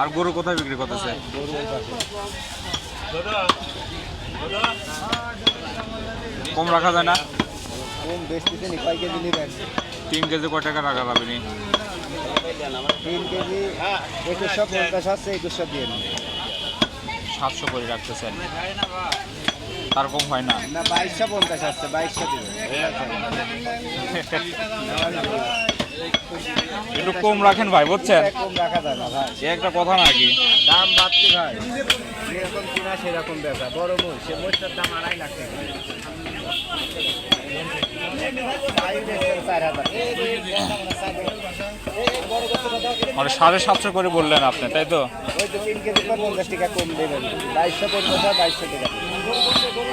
আর গরু কোথায় বিক্রি করতেছে? কম রাখা যায় না? কোন বেচতেছে নি কয় কেজি নেবেন তিন কেজি কয় টাকা রাখা যাবে নি? তিন কেজি একুশশো পঞ্চাশ হচ্ছে একুশশো দিয়ে সাতশো করে রাখতেছেন। তার কম হয় না? না বাইশশো পঞ্চাশ আসছে বাইশশো দিবে। একটু কম রাখেন ভাই বুঝছেন? কম রাখা যায় না ভাই এ একটা কথা নাকি? দাম বাড়ছে ভাই। যেরকম কিনা সেরকম বেচা। বড় মোষ সে মোষটার দাম আড়াই লাখ টাকা। মানে সাড়ে সাতশো করে বললেন আপনি তাই তো?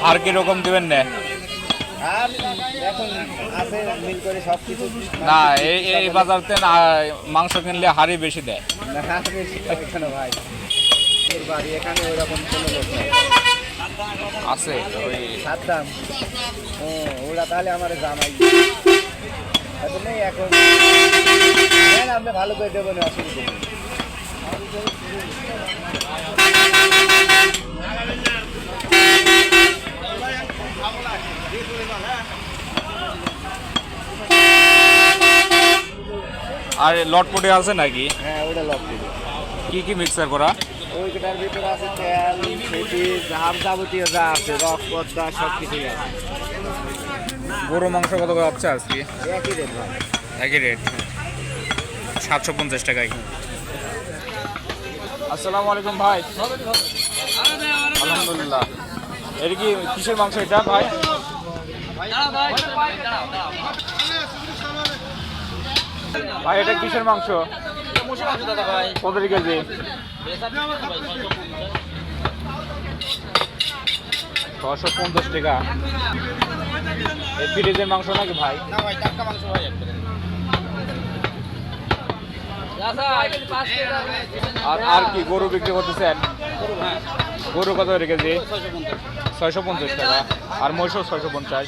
আর কীরকম দিবেন না? আর এখন আছে মিল করে সব কিছু না এই এই বাজারতে না মাংস কিনলে হাড়ি বেশি দেয়। না বেশি এখানে ভাই? এর বাড়ি এখানে ওই রকম কোনো লোক নাই। আছে ওই সাদ্দাম ও ওরা তাহলে আমার জামাই এত নেই এখন হ্যাঁ আপনি ভালো করে দেবেন অসুবিধা নেই। আর লটপটে আছে নাকি? হ্যাঁ ওটা লক কি কি মিক্সার করা? ওইটার ভিতরে আছে তেল সেটি হাম যাবতীয় যা আছে রক পদ্মা সব কিছুই আছে। গরু মাংস কত করে হচ্ছে আজকে? একই রেট একই রেট সাতশো পঞ্চাশ টাকায়। আসসালামু আলাইকুম ভাই। আলহামদুলিল্লাহ। এটা কি কিসের মাংস এটা, ভাই? ভাই, এটা কিসের মাংস? কত কেজি? ছশো পঞ্চাশ টাকা। ফ্রিজের মাংস নাকি, ভাই? আর আর কি গরু বিক্রি করতেছেন? গরু কত করে কেজি? ছয়শো পঞ্চাশ টাকা। আর মহিষও ছয়শো পঞ্চাশ।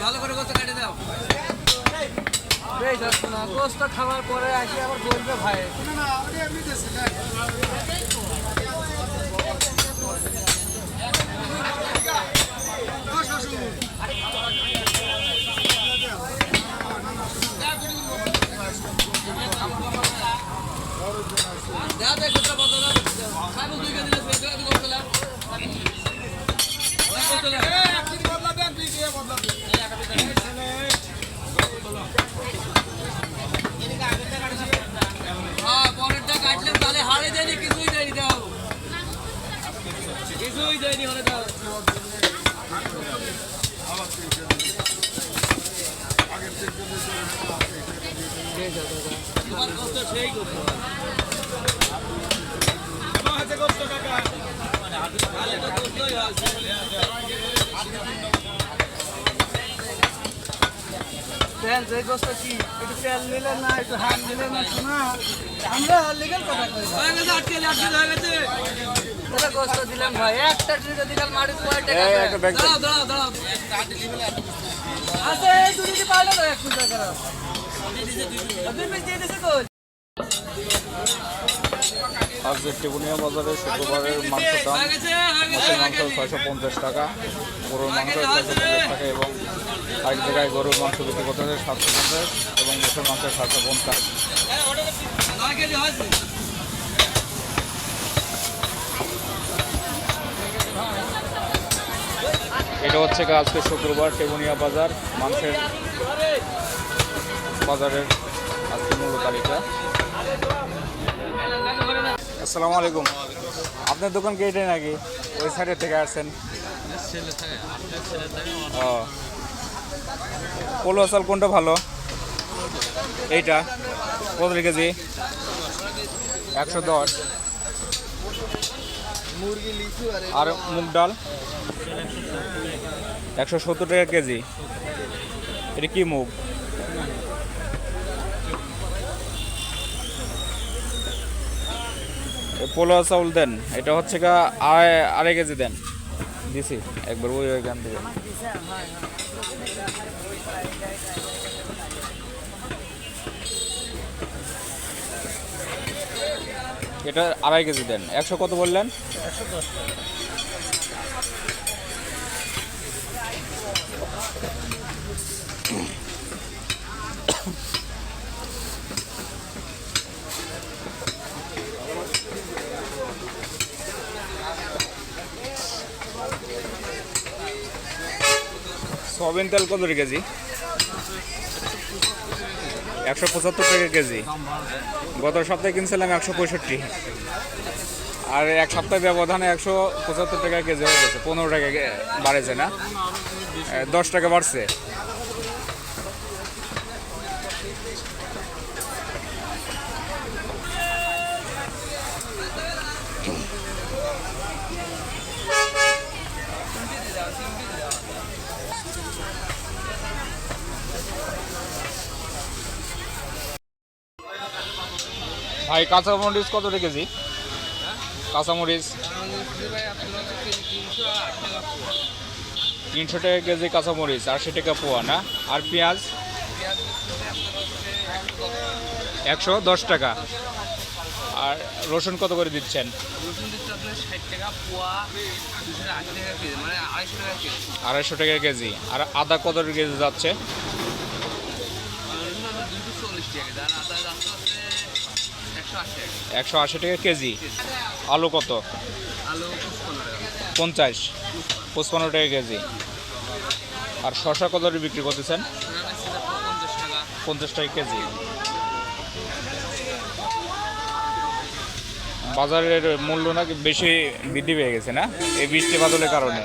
ভালো করে গোস্ত কেটে দাও। গোস্ত খাওয়ার পরে আসি আবার বলবে ভাই দেখ গোস্ত বন্ধ দাও খাব দুই কেজি গোস্ত দুই গোস্ত লাও গোস্ত লাও হ্যাঁ পরেরটা কাটলে তাহলে হারে দেয়নি কিছুই দেয়নি দাও কিছুই দেয়নি হলে দাও তোমার কষ্ট সেই করতে তাহলে তো করতেই হয় তেল যে গোস্ত কি একটু তেল নিলে না একটু হাত দিলে না শোনা আমরা লিগেল কথা কই হয়ে গেছে আটকে আটকে হয়ে গেছে এটা গোস্ত দিলাম ভাই একটা ট্রিকে দিলাম মাটি কয় টাকা এই একটা ব্যাগ দাঁড়াও দাঁড়াও দাঁড়াও আচ্ছা এই দুই দিকে পাইলো তো এক ফুটা আজকে টেগুনিয়া বাজারে শুক্রবারের মাংসের দাম মাছের মাংস ছয়শো পঞ্চাশ টাকা, গরুর মাংস ছয়শো পঞ্চাশ টাকা এবং এক জায়গায় গরুর মাংস বিক্রি করতে হচ্ছে সাতশো পঞ্চাশ এবং মোষের মাংস সাতশো পঞ্চাশ। এটা হচ্ছে আজকে শুক্রবার টেগুনিয়া বাজার, মাংসের বাজারের আজকে মূল তালিকা। আসসালামু আলাইকুম। আপনার দোকান কি এটাই নাকি? ওই সাইডে থেকে আসছেন? ও। পোলো চাল কোনটা ভালো? এইটা কত কেজি। একশো দশ। আর মুগ ডাল? একশো সত্তর টাকা কেজি। এটা কি মুগ? পোলা চাউল দেন। এটা হচ্ছে গা আড়াই কেজি দেন। দিছি, একবার ওই ওইখান থেকে। এটা আড়াই কেজি দেন। একশো কত বললেন? সয়াবিন তেল কত কেজি? একশো পঁচাত্তর টাকা কেজি। গত সপ্তাহে কিনছিলাম একশো পঁয়ষট্টি। আর এক সপ্তাহ ব্যবধানে একশো পঁচাত্তর টাকা কেজি হয়ে গেছে। পনেরো টাকা বাড়েছে না? দশ টাকা বাড়ছে। ভাই কাঁচামরিচ কত কেজি? কাঁচামরিচ? তিনশো টাকা কেজি কাঁচামরিচ আশি টাকা পোয়া না? আর পেঁয়াজ? একশো দশ টাকা। আর রসুন কত করে দিচ্ছেন? মানে আড়াইশো টাকা কেজি। আড়াইশো টাকা কেজি। আর আদা কত কেজি যাচ্ছে? একশো আশি টাকা কেজি। আলু কত? পঞ্চাশ। পঁচপান্ন টাকা কেজি। আর শশা কত বিক্রি করতেছেন? পঞ্চাশ টাকা কেজি। বাজারের মূল্য নাকি বেশি বৃদ্ধি পেয়ে গেছে না? এই বৃষ্টি বাদলের কারণে।